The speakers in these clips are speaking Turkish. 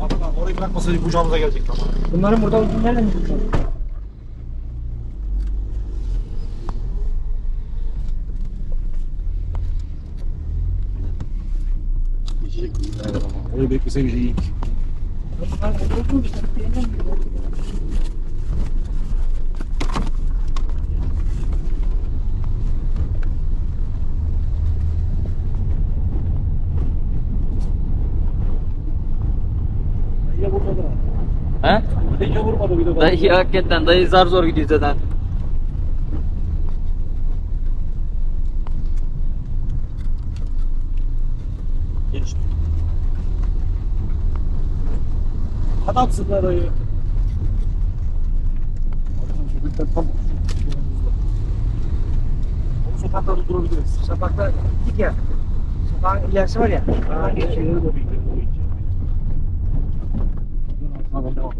Abi lan orayı bırakmasaydık kucağımıza gelecekti ama. Bunların burada olduğunu nereden biliyorsun? Geçecek ama. Orayı bekleseydik iyi. Bunlar burada olduğunu biliyorsun? Dayıya vurmadı ha. He? Vurmadı bir de. Dayı hakikaten dayı zar zor gidiyor zaten. Geçti. Adamsın be dayı. Köpekten tam. Sokakta durdurabiliriz. Sokakta gittik ya. Sokağın ilerisi var ya. Ha geçiyor. O iyice, o iyice. Tamam, devam. Adam geliyor,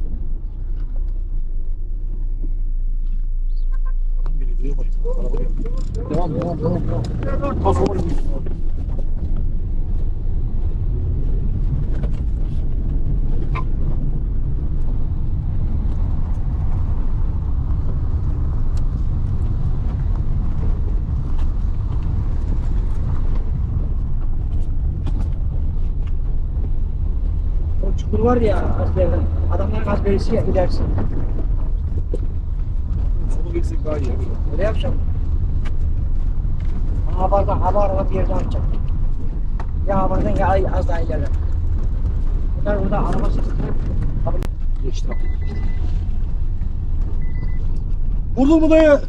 duyamayız. Araba geliyor. Devam, devam, devam, devam. Pas olur. Çukur var ya Azbey'den. Adamların Azbey'si ya ilerisi. Geçsek daha iyi. Öyle yapacağım. Havardan, havardan bir yerden açacağım. Ya havardan ya az daha ileride. Bunlar burada araba sesi. Geçti abi. Vurdun mu dayı?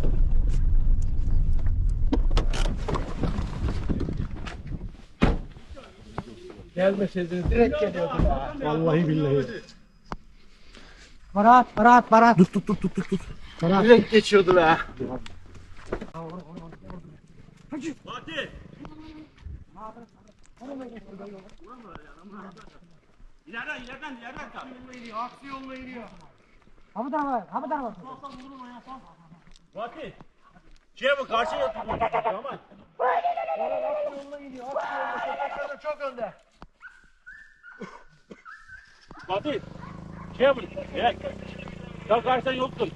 Gelmeseydiniz direkt geliyordu. Vallahi billahi. Barat, Barat, Barat. Tut tut tut tut tut. Barat. Direkt geçiyordu be. İleriden ileriden ileriden kal. Aksi yoluna iniyor. Ha bu tarafa bak. Fatih. Şey bu karşı yat. Tamam. Aksi yoluna iniyor, aksi yoluna. Sokaklarda çok önde. Fatih. Şey bu. Gel. Tam karşıdan yoktun.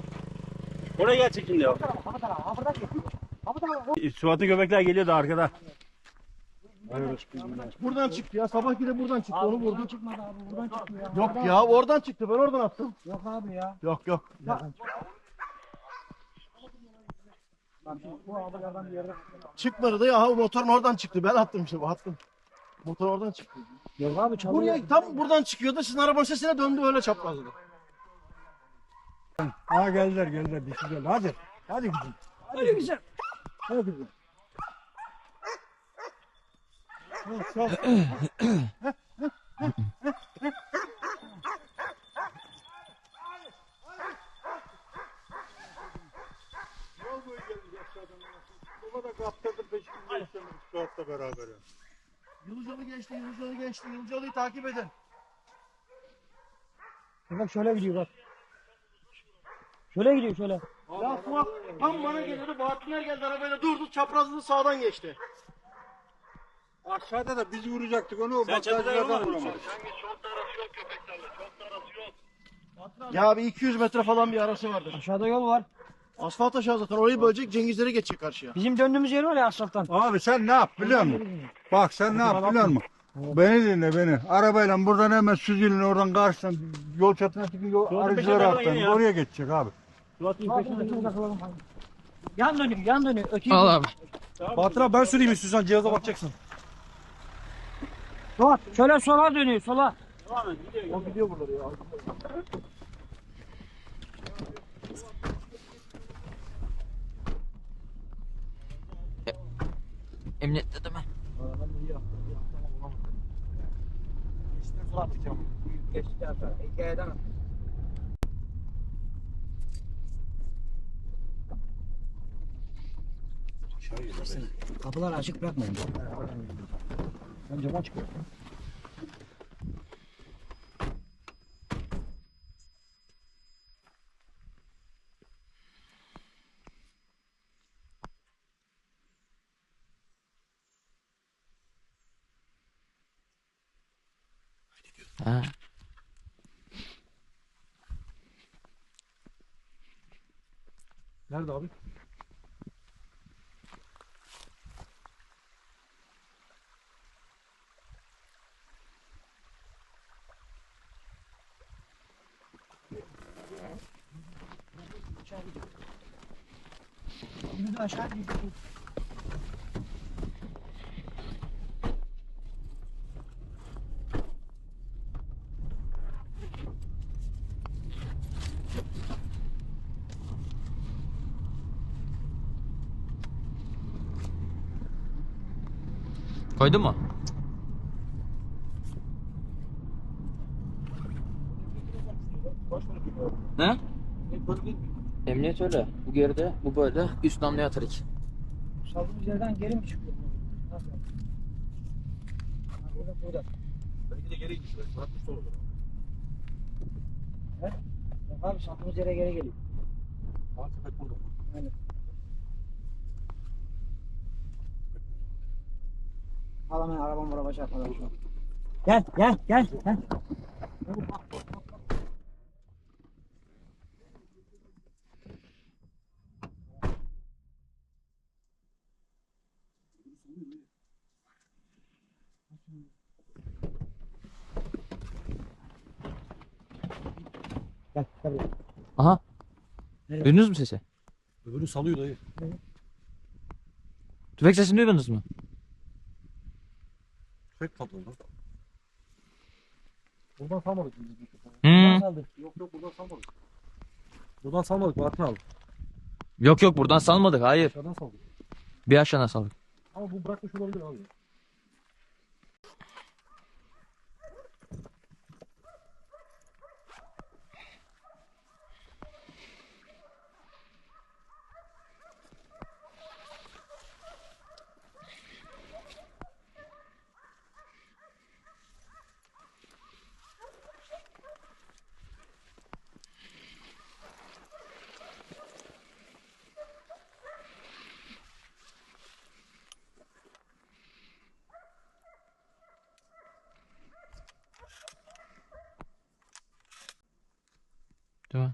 Oraya gel çekin diyor. Ha ha. Ha. Suat'ın göbekler geliyor da arkada. Buradan çıktı ya. Sabah de buradan çıktı. Onu vurdu. Çıkmadı abi, buradan çıktı ya. Yok ya oradan çıktı. Ben oradan attım. Yok abi ya. Yok yok. Bak şimdi bu arabalardan bir yerde. Çıkmadı da ya. Motorun oradan çıktı. Ben attım işte. Attım. Motor oradan çıktı. Yok abi çalıyor. Buraya tam buradan çıkıyordu. Sizin arabanın sesine döndü öyle çaprazladı. Ha geldiler geldiler dişi geldi. Hadi. Hadi gidin. Öyle güzel. Hadi gidin. Çok. Baba da kaptırdı peşimizde istemedik Suat'la beraber. yani. Yılcalı geçti. Yılcalı geçti. Yılcalı'yı takip edin. Bak şöyle gidiyor bak. Şöyle gidiyor şöyle. Ya Suat tam bana geliyordu. Bahattinler geldi arabayla durdu. Çaprazladı sağdan geçti. Aşağıda da biz vuracaktık onu. Sen çatıda yorulmadın mı? vuramadık. Ya bir 200 metre falan bir arası vardır. Aşağıda yol var. Asfalt aşağı zaten. Orayı bölecek Cengizleri geçecek karşıya. Bizim döndüğümüz yer var ya asfalttan. Abi sen ne yap biliyor musun? Bak sen ne yap biliyor musun? Beni dinle beni. Arabayla buradan hemen süzülün oradan karşıdan yol çatına çıkın yol peşinden atlayın. ya. Oraya geçecek abi. Suat'ın peşinde. Yan dönüyor, yan dönüyor. Ötüyor. Al abi. Bahtır abi ben süreyim istiyorsan cihaza bakacaksın. Suat, şöyle sola dönüyor, sola. Devam et, gidiyor. O gidiyor buraları ya. Emniyette değil mi? Sonra atacağım. Geçti aşağı. Hikayeden. Hepsini. Kapıları açık bırakmayın. Ben camdan çıkıyorum. Nerede abi? Da aşağı gidiyor. Koydun mu? Ne? Emniyet öyle. Bu geride, bu böyle. Üst namluya atarık. Saldığımız yerden geri mi çıkıyor? Nasıl? Ha, Burada, burada. Belki de geri gidiyor. Bırakmış da olur. He? Yok abi saldığımız yere geri geliyor. Abi köpek burada. Aynen. Al hemen arabam araba çarpmadan şu an. Gel gel gel. gel. Gel gel. buraya. Aha. Nereye? Duydunuz mu sesi? Öbürü salıyor dayı. Tüfek sesini duydunuz mu? Köpek patladı. Buradan salmadık biz. Hmm. Yok yok buradan salmadık. Buradan salmadık. Bahattin abi. Yok yok buradan salmadık. Hayır. Aşağıdan saldık. Bir aşağıdan saldık. Ama bu bırakmış olabilir abi. Değil mi?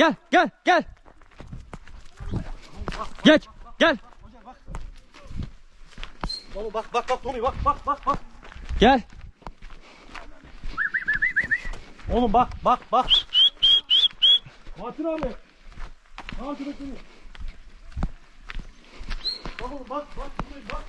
Gel gel gel. Geç gel. Oğlum bak bak bak Tommy bak bak bak bak. Gel. Oğlum bak bak bak. Bahattin abi. Al köpekleri. Bak oğlum bak bak Tommy bak.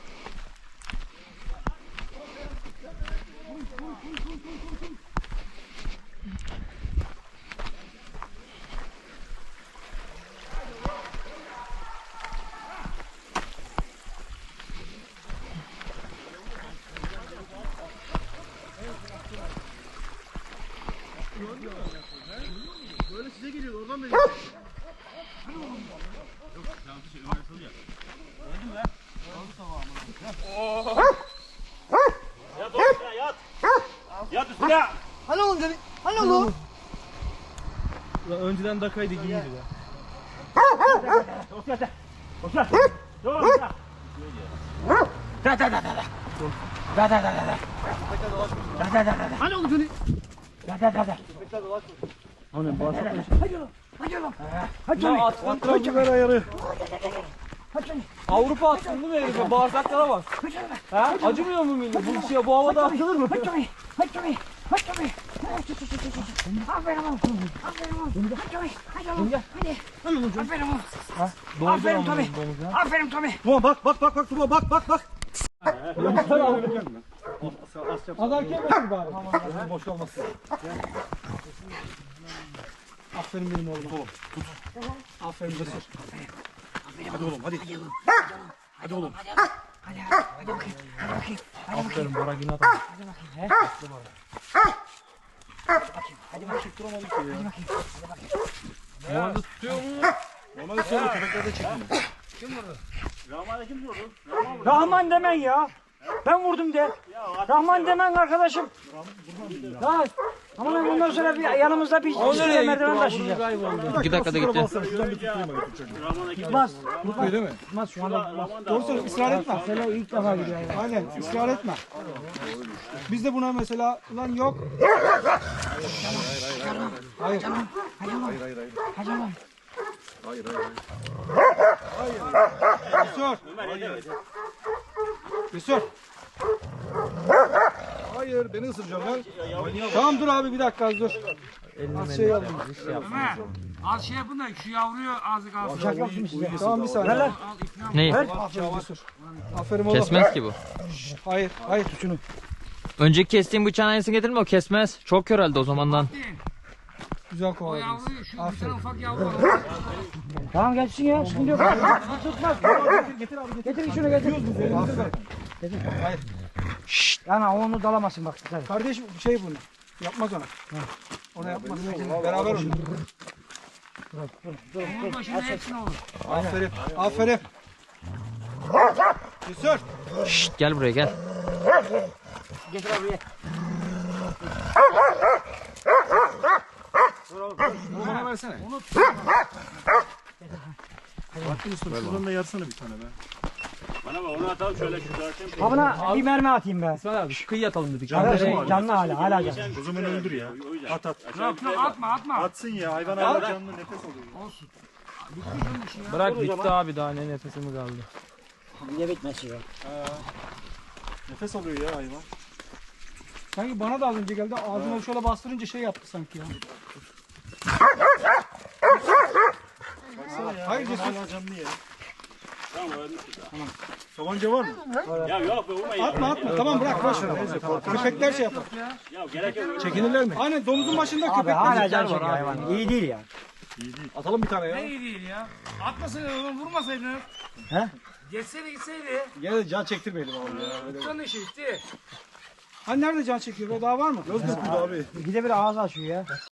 Böyle size geliyor oradan. Yat yat. Yat dedi. Oğlum. önceden dakaydı giyiydi ya. Osman. Dur Osman. Da da da da da. Da da da da da. Da da da da da. Hani oğlum seni? Da da da da. Hani bağırsak Hadi oğlum. Hadi oğlum. Hadi oğlum. Attıran ver ayarı. Avrupa attın değil mi herife? Bağırsaklara bak. Ha? Acımıyor mu millet? Bu şey bu havada atılır mı? Hadi oğlum. Hadi oğlum. Hadi oğlum. Aferin oğlum. Aferin oğlum. Hadi oğlum. Hadi oğlum. Hadi. Aferin oğlum. Aferin Tommy. Aferin Tommy. Ulan bak bak bak bak Tuba bak bak bak. Azar kemedi bari. Boş olmasın. Aferin benim oğluma. Aferin Cesur. Hadi oğlum hadi. Hadi oğlum. Aferin Bora Günat. Normalde söyle köpekler de çekmiyor. Rahman'a kim sordu? Rahman demen ya. Ben vurdum de. Rahman demen arkadaşım. Ya ama ben bundan sonra bir yanımızda bir üstüne merdiven taşıyacağız. İki dakikada gitti. Tutmaz. Tutmuyor değil mi? Tutmaz şu anda. Da Doğru ısrar etme. Selo ilk defa gidiyor. yani. Aynen ısrar etme. Biz de buna mesela lan yok. Hayır. Hadi oğlum. Cesur. Cesur. Hayır beni ısıracağım lan. Tamam dur abi bir dakika dur. Az şey yapayım. Az şey yapın da şu yavruyu azıcık alsın. Tamam bir saniye. Neyi? Aferin Cesur. Aferin oğlum. Kesmez ki bu. Hayır hayır tut şunu. Önceki kestiğim bıçağın aynısını getirme o kesmez. Çok köreldi o zamandan. Güzel O kovaladınız. yavruyu şu bir Aferin. ufak yavru var. Tamam geçsin ya. Sıkıntı yok. Tutmaz. Getir şunu getir. Aferin. Yani onu dalamasın bak. Dikkat et. Kardeşim şey bunu. Yapmaz ona. Ona yapmaz. Beraber onu. Onun başına hepsine olur. Aferin. Aferin. Cesur. Şşt gel buraya gel. Getir abi. Bana versene. Şuradan da yarsana bir tane be. Bana bak onu atalım şöyle şu zaten. Abına bir mermi atayım be. İsmail abi şu kıyı atalım dedik. Canlı, canlı hala hala canlı. Zaman öldür ya. At at. Yok yok atma atma. Atsın ya hayvan hala canlı nefes alıyor. Bırak bitti abi daha ne nefesimi kaldı. De bitmesi ya. Nefes alıyor ya hayvan. Sanki bana da az önce geldi. Ağzına şöyle bastırınca şey yaptı sanki ya. Hayır Cesur. Hala canlı ya. Tamam ölmüştü daha. Var mı? Ya yok be vurmayın. Atma atma. Tamam bırak boş ver. Köpekler şey yapar. Ya gerek yok. Çekinirler mi? Aynen domuzun başında Abi köpekler. hala can çekiyor hayvan. İyi değil ya. Atalım bir tane ya. Ne iyi değil ya. Atmasaydın oğlum vurmasaydın. He? Geçseydi gitseydi. Gene de can çektirmeyelim abi ya. Tutsan işi işte. Hani nerede can çekiyor be? Daha var mı? Göz döküldü abi. Bir de bir ağız açıyor ya.